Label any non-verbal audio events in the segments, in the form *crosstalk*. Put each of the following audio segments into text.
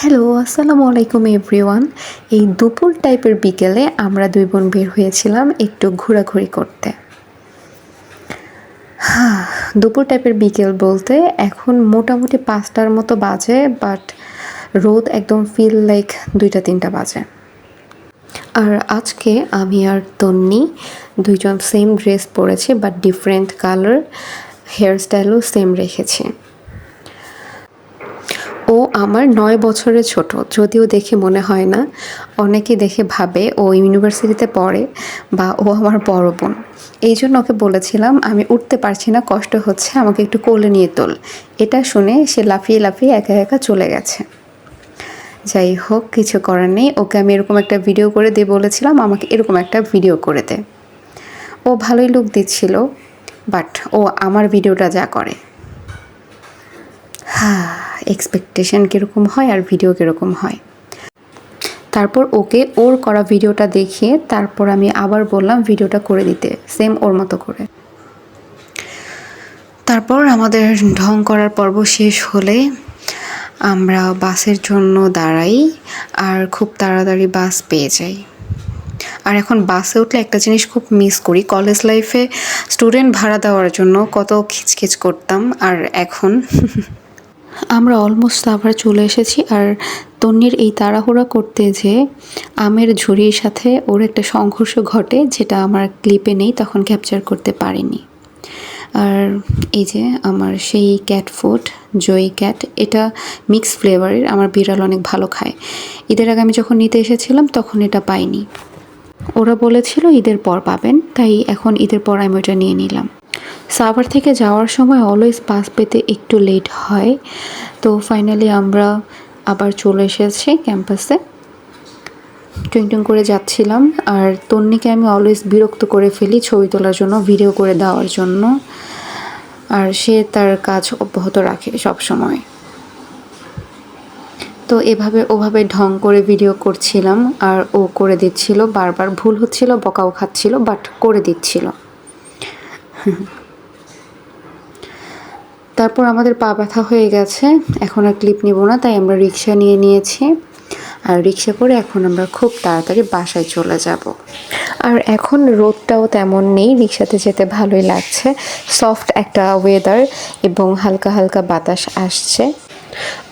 Hello আসসালামু আলাইকুম everyone. এই দুপুর টাইপের বিকেলে আমরা দুই বোন বের হয়েছিলাম একটু ঘোরাঘুরি করতে। হ্যাঁ, দুপুর টাইপের বিকেল বলতে এখন মোটামুটি পাঁচটার মতো বাজে বাট রোদ একদম ফিল লাইক দুইটা তিনটা বাজে। আর আজকে আমি আর তন্নি দুইজন সেম ড্রেস পরেছি বাট ডিফারেন্ট কালার হেয়ার স্টাইলও সেম রেখেছি। আমার নয় বছরের ছোট, যদিও দেখে মনে হয় না। অনেকে দেখে ভাবে ও ইউনিভার্সিটিতে পড়ে বা ও আমার বড় বোন। এই জন্য ওকে বলেছিলাম, আমি উঠতে পারছি না, কষ্ট হচ্ছে, আমাকে একটু কোলে নিয়ে তোল। এটা শুনে সে লাফিয়ে লাফিয়ে একা একা চলে গেছে। যাই হোক, কিছু করার নেই। ওকে আমি এরকম একটা ভিডিও করে দিয়ে বলেছিলাম, আমাকে এরকম একটা ভিডিও করে দে। ও ভালোই লুক দিচ্ছিল বাট ও আমার ভিডিওটা যা করে। হ্যাঁ এক্সপেকটেশন কীরকম হয় আর ভিডিও কীরকম হয়। তারপর ওকে ওর করা ভিডিওটা দেখিয়ে তারপর আমি আবার বললাম ভিডিওটা করে দিতে সেম ওর মতো করে। তারপর আমাদের ঢং করার পর্ব শেষ হলে আমরা বাসের জন্য দাঁড়াই আর খুব তাড়াতাড়ি বাস পেয়ে যাই। আর এখন বাসে উঠলে একটা জিনিস খুব মিস করি কলেজ লাইফে স্টুডেন্ট ভাড়া দেওয়ার জন্য কত খিচখিচ করতাম আর এখন *laughs* আমরা অলমোস্ট আবার চলে এসেছি আর তন্নির এই তাড়াহুড়া করতে যে আমের ঝুড়ির সাথে ওর একটা সংঘর্ষ ঘটে যেটা আমার ক্লিপে নেই, তখন ক্যাপচার করতে পারিনি। আর এই যে আমার সেই ক্যাট ফুড জয়ী ক্যাট এটা মিক্স ফ্লেভারের আমার বিড়াল অনেক ভালো খায়। ঈদের আগে আমি যখন নিতে এসেছিলাম, তখন এটা পাইনি। ওরা বলেছিল ঈদের পর পাবেন, তাই এখন ঈদের পর আমি ওটা নিয়ে নিলাম। সাভার থেকে যাওয়ার সময় অলওয়েজ বাস পেতে একটু লেট হয়। তো ফাইনালি আমরা আবার চলে এসেছি ক্যাম্পাসে টুং টুং করে যাচ্ছিলাম আর তন্নিকে আমি অলওয়েজ বিরক্ত করে ফেলি ছবি তোলার জন্য ভিডিও করে দেওয়ার জন্য। আর সে তার কাজ অব্যাহত রাখে সব সময় তো এভাবে, ওভাবে ঢং করে ভিডিও করছিলাম আর ও করে দিচ্ছিল, বারবার ভুল হচ্ছিল, বকাও খাচ্ছিল বাট করে দিচ্ছিল। তারপর আমাদের পা ব্যথা হয়ে গেছে। এখন আর ক্লিপ নিব না, তাই আমরা রিক্সা নিয়ে নিয়েছি। আর রিক্সা করে এখন আমরা খুব তাড়াতাড়ি বাসায় চলে যাব। আর এখন রোদটাও তেমন নেই, রিক্সাতে যেতে ভালোই লাগছে। সফট একটা ওয়েদার এবং হালকা হালকা বাতাস আসছে।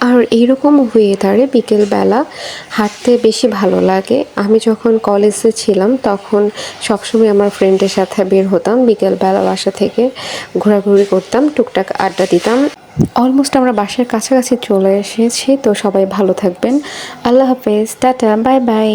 আর এইরকম ওয়েদারে বিকেলবেলা হাঁটতে বেশি ভালো লাগে। আমি যখন কলেজে ছিলাম তখন সবসময় আমার ফ্রেন্ডের সাথে বের হতাম, বিকেলবেলা বাসা থেকে ঘোরাঘুরি করতাম, টুকটাক আড্ডা দিতাম। অলমোস্ট আমরা বাসার কাছাকাছি চলে এসেছি, তো সবাই ভালো থাকবেন। আল্লাহ হাফেজ, টাটা বাই বাই